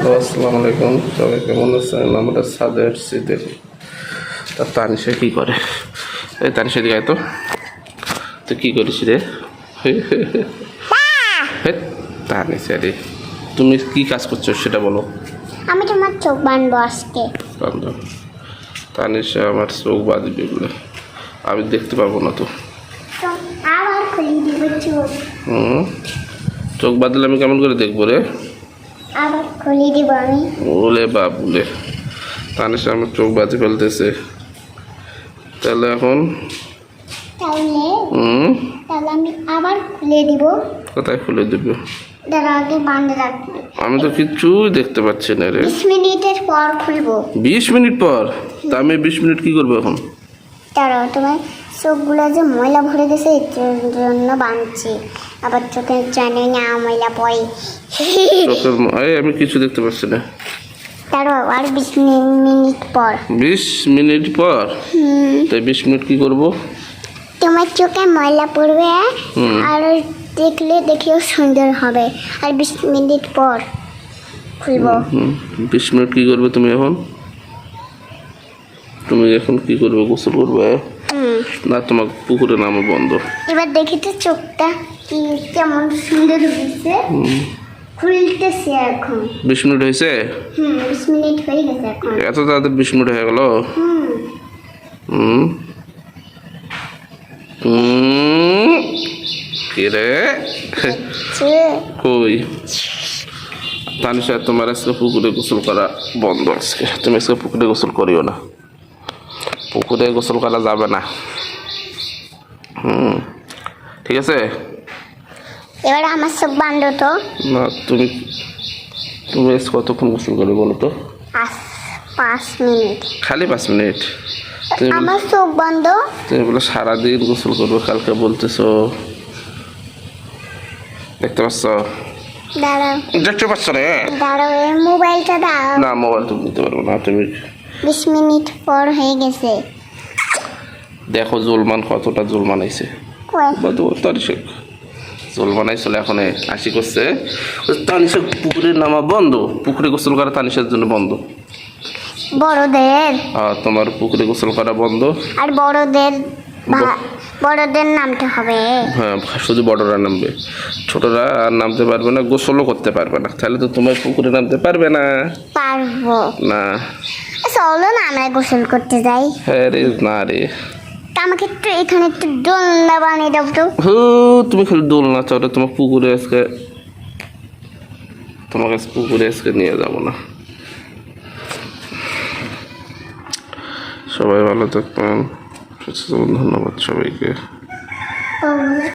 Hello আসসালামু আলাইকুম। সবাই কেমন আছেন? আমরা সাদে এসছি দেখি তা তানিশা কী করে? এই তানিশা দিকে তো। তুই কী করিস রে? তানিশা রে। তুমি কী কাজ করছ সেটা বলো। আমি তোমার চোখ বানবো আজকে। বান্ধব তানিশা আমার চোখ বাঁধবে বলে। আমি দেখতে পাবো না তো। তো আবার খুলে দিব চোখ। হুম? চোখ বাঁধলে আমি কেমন করে দেখব রে? আবার খুলে দিব আমি। ওলে বাবুলে তানিশা আমার চোখ বাঁধে ফেলতেছে। তাহলে এখন? তাহলে? হুম? তাহলে আমি আবার খুলে দিব। কোথায় খুলে দেবে? আমি তো কিচ্ছুই দেখতে পাচ্ছি না রে। বিশ মিনিটের পর খুলবো। বিশ মিনিট পর? তা আমি বিশ মিনিট কি করব এখন? তারা তোমার চোখগুলো যে ময়লা ভরে গেছে এর জন্য বাঁধছি আবার চোখের জানে না ময়লা পড়ে। এই আমি কিছু দেখতে পাচ্ছি না। তারও আর বিশ মিনিট পর। বিশ মিনিট পর? তাই বিশ মিনিট কি করব? তোমার চোখে ময়লা পড়বে আর দেখলে দেখেও সুন্দর হবে। আর বিশ মিনিট পর খুলবো। বিশ মিনিট কি করবে তুমি এখন? তুমি এখন কি করবে গোসল করবে? না তোমার পুকুরে নামা বন্ধ। এবার দেখি তো চোখটা কি কেমন সুন্দর হয়েছে। খুলতেছে এখন। বিশ মিনিট হয়েছে? হুম বিশ মিনিট হয়ে গেছে এখন। এত তাড়াতাড়ি বিশ মিনিট হয়ে গেল? হুম। হুম। হুম। রে? সে কই? তানিশা তোমার আজকে পুকুরে গোসল করা বন্ধ আজকে। তুমি আজকে পুকুরে গোসল করিও না। পুকুরে গোসল করা যাবে না। হুম ঠিক আছে? এবার আমার চোখ বান্ধ তো। না তুমি তুমি আজকে কতক্ষণ গোসল করবে বলো তো? পাঁচ মিনিট। খালি পাঁচ মিনিট? আমার চোখ বন্ধ। তুমি বলে সারাদিন গোসল করবে কালকে বলতেছো। দেখতে পাচ্ছ? দেখতে পাচ্ছ রে? দাঁড়াও মোবাইলটা দাও। না মোবাইল তুমি দিতে পারব না তুমি বিশ মিনিট পর হয়ে গেছে। দেখো জুলমান কতটা জুল আইছে কয়? বলতে তানিশেক এখন আসি করছে। তানিশেক পুকুরের নামা বন্ধ। পুকুরে গোসল করা তানিশের জন্য বন্ধ। বড়দের? আর তোমার পুকুরে গোসল করা বন্ধ। আর বড়দের বড়দের নামতে হবে। হ্যাঁ শুধু বড়রা নামবে। ছোটরা আর নামতে পারবে না গোসলও করতে পারবে না। তাহলে তো তোমার পুকুরে নামতে পারবে না। পারব। না। চলো না আমরা গোসল করতে যাই। হ্যাঁ রে না রে। আমাকে একটু এখানে একটু দোলনা বানিয়ে দাও তো। হু তুমি খালি দোল না চলে তোমার পুকুরে আজকে তোমাকে পুকুরে আজকে নিয়ে যাব না। সবাই ভালো থাকবেন। থাকবেন। ধন্যবাদ সবাইকে